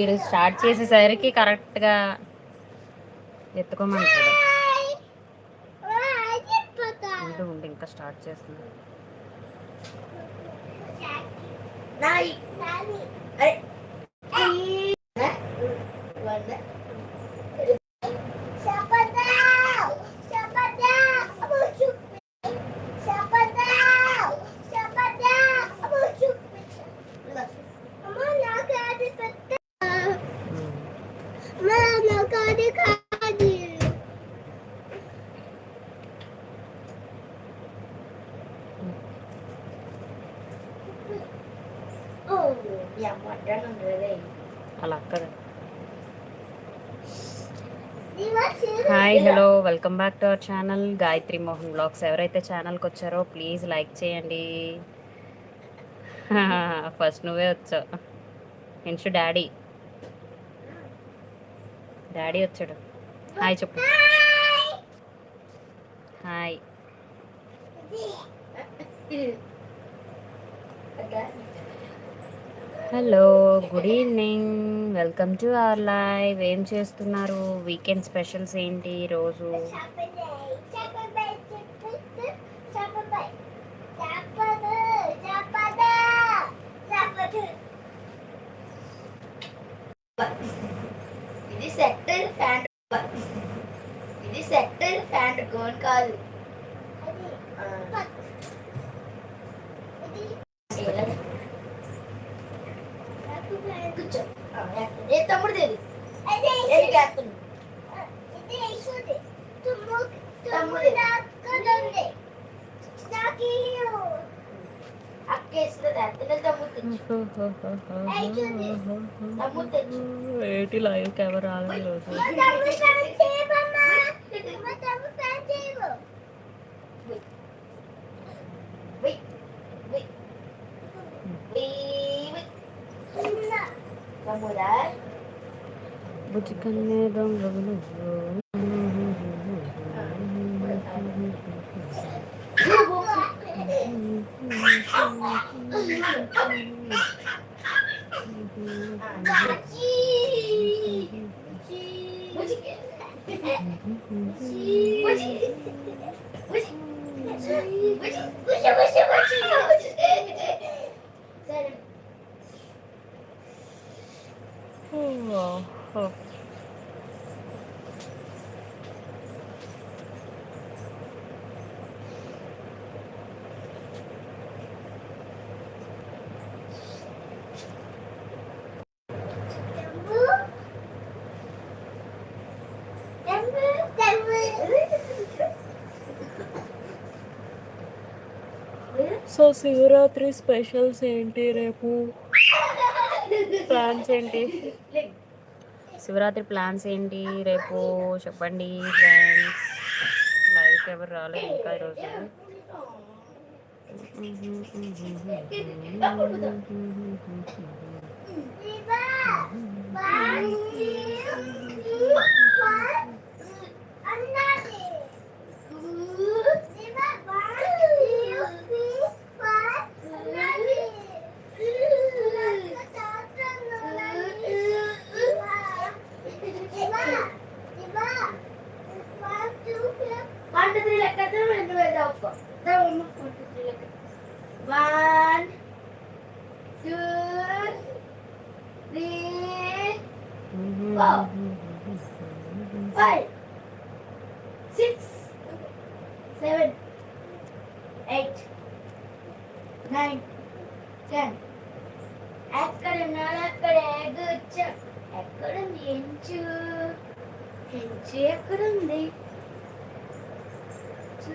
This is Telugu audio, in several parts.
వీడు స్టార్ట్ చేసేసరికి కరెక్ట్గా ఎత్తుకోమంటాడు. ఉండు ఉండు ఇంకా స్టార్ట్ చేస్తున్నా. నాయి. అరే అలా hi hello welcome back to our channel Gayatri Mohan blogs ఎవరైతే ఛానల్కి వచ్చారో ప్లీజ్ లైక్ చేయండి. ఫస్ట్ నువ్వే వచ్చావు. ఇన్షు డాడీ. డాడీ వచ్చాడు. హాయ్ చెప్పు. Hi hello good evening. Welcome to our live. ఏం చేస్తున్నారు? వీకెండ్ స్పెషల్స్ ఏంటి రోజు ఏంటి లైవ్ కెమెరా రోజు Wait, wait, Oh, oh. So Shivaratri specials ఏంటి రేపు? ప్లాన్స్ ఏంటి? శివరాత్రి ప్లాన్స్ ఏంటి? రేపు చెప్పండి ఫ్రెండ్స్ లైవ్ ఎవరు రాలేదు ఇంకా ఈరోజు One, two, three, like that, and do it up. Then one one, two, three, like. One, two, three, five, six, seven, eight, nine, ten. ఎక్కడ ఉన్నాడు అక్కడ కూర్చో ఎక్కడుంది ఎంచు ఎంచు ఎక్కడుంది ఎంచు,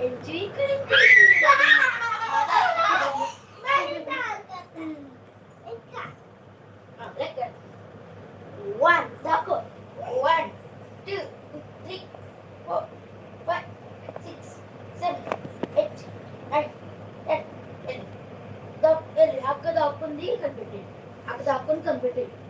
enjoy couldn't One, circle. One, two, three, four, five, six, seven, eight, nine, ten, eleven. Dog, eleven. How could I open the computer? How could I?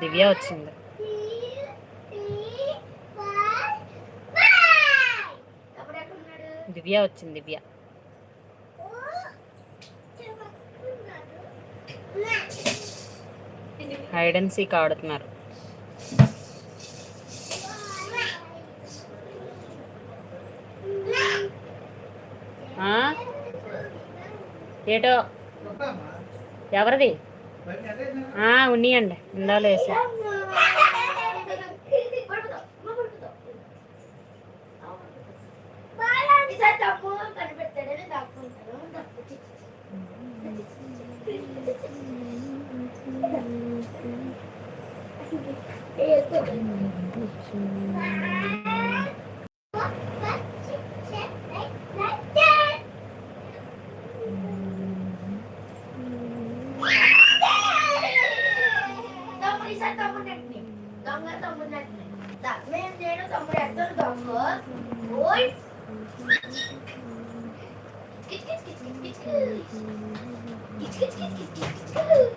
దివ్య వచ్చింది. దివ్య వచ్చింది దివ్య. హైడ్ అండ్ సీక్ ఆడుతున్నారు. ఏటో? ఎవరిది? Ah, uníanle. Dale eso. Thank. saya tanggung teknik. Gambar tanggung teknik. Tak main dia kompresor gambar. Boy. Kit kit kit kit kit kit. Kit kit kit kit kit kit.